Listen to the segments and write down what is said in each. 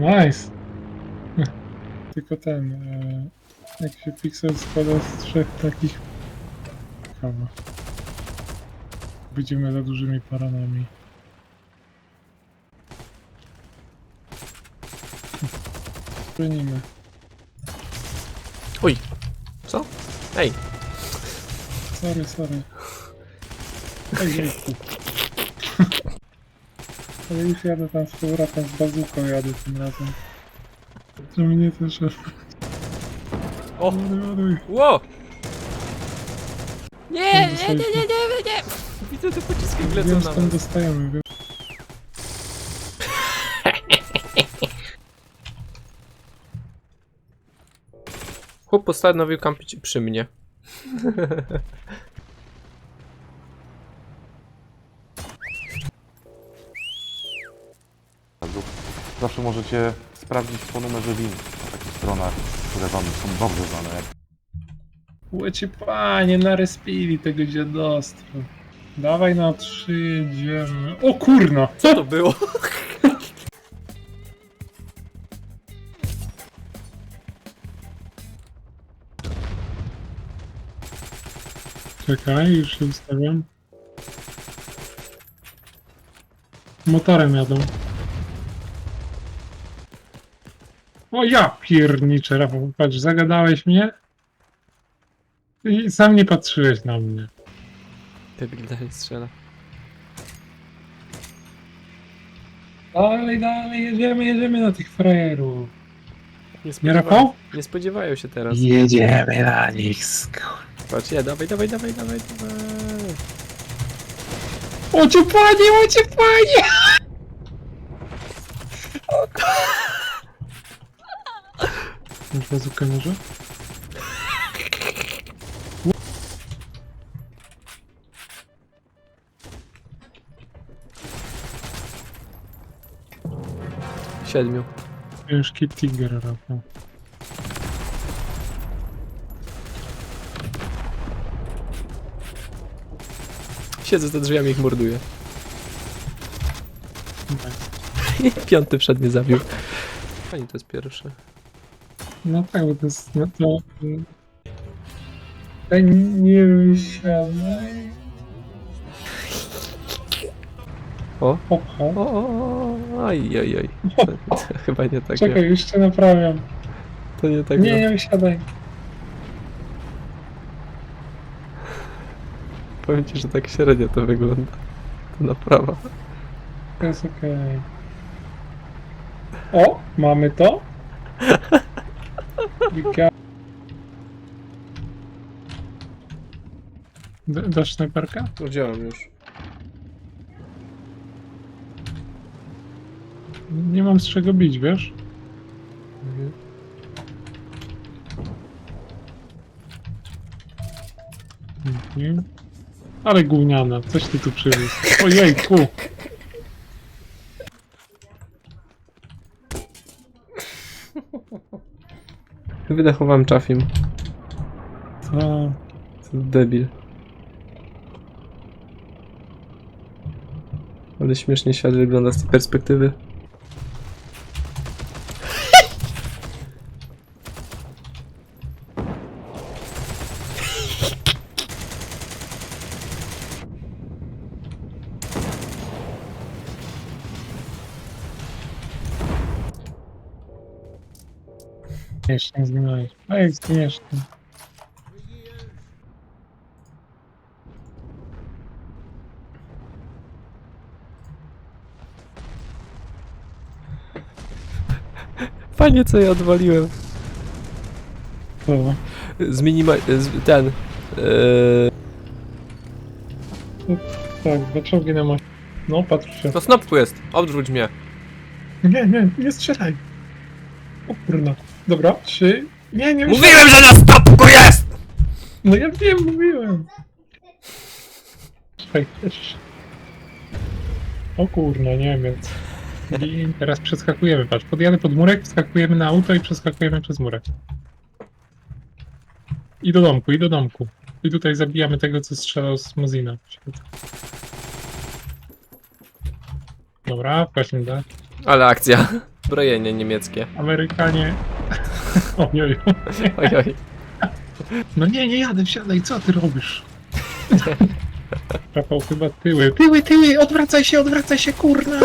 Nice. Tylko ten, e, jak się pixel składa z trzech takich... Kawa. Będziemy za dużymi paranami. Bronimy. Oj! Co? Ej! Sorry, sorry. Ej, jejku. Ale już jadę tam z powrotem, z bazuką jadę tym razem. To mnie też... O! Ładuj. Ło! Nie, nie, nie, Dostaliśmy. nie, nie, nie! Widzę te pociski lecą Wiem, na skąd nas. dostajemy, wiesz? Chłop postanowił kampić przy mnie. Zawsze możecie sprawdzić po numerze WIN na takich stronach, które wam są dobrze znane. Łocie panie, narespili tego dziadostwa. Dawaj na trzy, jedziemy. O kurno! Co to było? Czekaj, już się ustawiam. Motorem jadą. O ja pierniczę, Rafał, patrz, zagadałeś mnie i sam nie patrzyłeś na mnie. Debil dalej strzela. Dalej, dalej, jedziemy, jedziemy na tych frajerów. Nie, Nie, spodziewają, Rafał? nie spodziewają się teraz. Jedziemy na nich, skur... Patrz, nie, dawaj, dawaj, dawaj, dawaj, dawaj. O cię panie, o cię panie! Masz bazookę może? Siedmiu. Ciężki tiger, Rafał. Siedzę za drzwiami ich morduję. Piąty przed mnie zabił. Pani to jest pierwszy. No tak, bo to jest, no to... Daj nie wysiadaj. O. Popcha. O, o, o, aj, aj, aj. To, to chyba nie tak. Czekaj, jeszcze naprawiam. To nie tak. Nie, nie wysiadaj. Powiem ci, że tak średnio to wygląda. To naprawa. To jest okej. O, mamy to. Wika- D- Dasz snajperkę? Wziąłem już. Nie mam z czego bić, wiesz? Mhm. Mhm. Ale gówniana, coś ty tu przywiózł. Ojejku! Wydechowałem czafim. To... Co za debil. Ale śmiesznie świat wygląda z tej perspektywy. Jeszcze nie. Ej, ty. Fajnie co ja odwaliłem. To... Z minima... Z, ten... Yy, Tak, czołgi na. No, patrz się. no snopku jest. Odwróć mnie. Nie, nie, nie strzelaj. O kurna. Dobra, trzy. Nie, nie Mówiłem, że na stopku jest! No ja wiem, mówiłem. Czekaj, też. O kurna, Niemiec. I teraz przeskakujemy, patrz. Podjadę pod murek, wskakujemy na auto i przeskakujemy przez murek. I do domku, i do domku. I tutaj zabijamy tego, co strzelał z Mozina. Dobra, wpaśmy da. Ale akcja. Zbrojenie niemieckie. Amerykanie... Ojoj. Oj, oj. No nie, nie jadę, wsiadaj, co ty robisz? Rafał, chyba tyły. Tyły, tyły, odwracaj się, odwracaj się, kurna!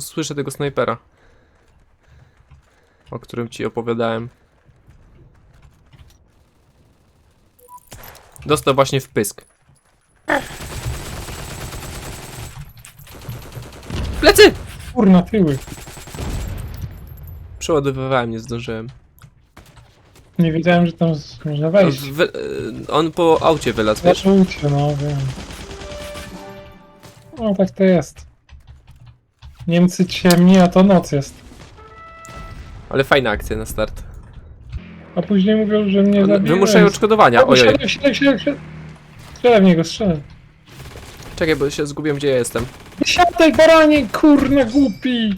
Słyszę tego snajpera. O którym ci opowiadałem. Dostał właśnie w pysk. Plecy! Kurna, tyły. Przeładowywałem, nie zdążyłem. Nie wiedziałem, że tam z- można wejść. Wy, e, on po aucie wylazł, wiesz? Zaczęcie, no wiem. No tak to jest. Niemcy ciemni, a to noc jest. Ale fajna akcja na start. A później mówią, że mnie zabiją. Wymuszają odszkodowania, ojoj. Strzelaj, strzelaj, strzelaj, strzelaj. Strzelaj w niego, strzelaj. Czekaj, bo się zgubiłem, gdzie ja jestem. Siadaj, baranie, kurna, głupi!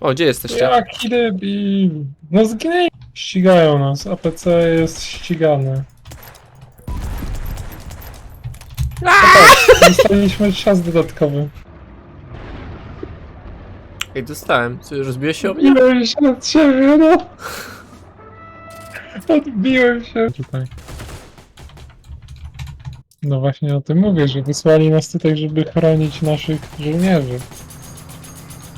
O, gdzie jesteście? Jaki debil! No zginęli! Ścigają nas, APC jest ścigany. No tak, Dostaliśmy czas dodatkowy. Ej, dostałem. Co, rozbiłeś się o mnie? Odbiłem się od ciebie, no! Odbiłem się. Tutaj. No właśnie o tym mówię, że wysłali nas tutaj, żeby chronić naszych żołnierzy.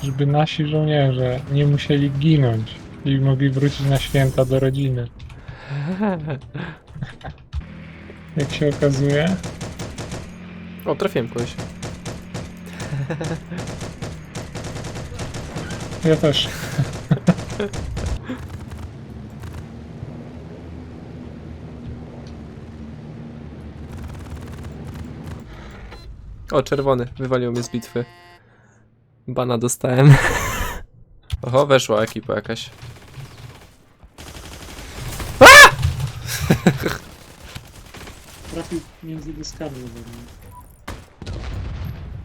Żeby nasi żołnierze nie musieli ginąć i mogli wrócić na święta do rodziny. Jak się okazuje, O, trafiłem kogoś. ja też. O, czerwony. Wywalił mnie z bitwy. Bana dostałem. Oho, weszła ekipa jakaś. Trafił między dyskami.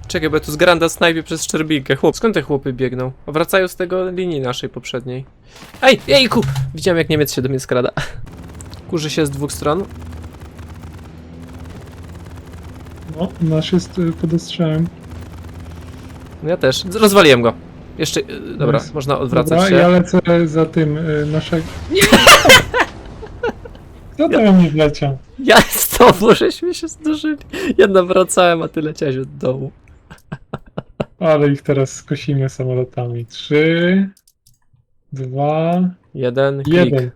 Czekaj, bo ja tu z Granda snajpię przez szczerbinkę. Chłop, skąd te chłopy biegną? Wracają z tego linii naszej poprzedniej. Ej, jejku! Widziałem jak Niemiec się do mnie skrada. Kurzy się z dwóch stron. No, nasz jest y, pod ostrzałem. No ja też. Rozwaliłem go. Jeszcze, y, dobra, Nice. można odwracać Dobra, się. ja lecę za tym y, naszego. Co tam mi wleciał? Ja z tobą, żeśmy się zdążyli. Ja nawracałem, a ty leciałeś od dołu. Ale ich teraz skosimy samolotami. Trzy, dwa, Jeden, klik. jeden.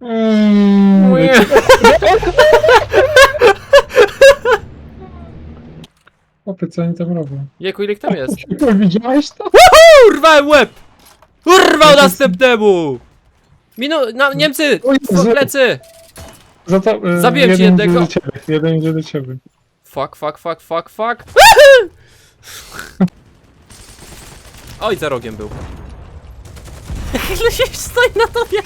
Mm. Chłopie, co oni tam robią? Jeku, ile ich tam jest? Widziałeś to? Urwałem łeb! Urwał następnemu! Minu... No, Niemcy! O Jezu. W plecy! Za to, y, Zabiłem ci jeden jednego. idzie do ciebie. Jeden idzie do ciebie. Fuck, fuck, fuck, fuck, fuck. Oj, za rogiem był. Ile się stoi na tobie?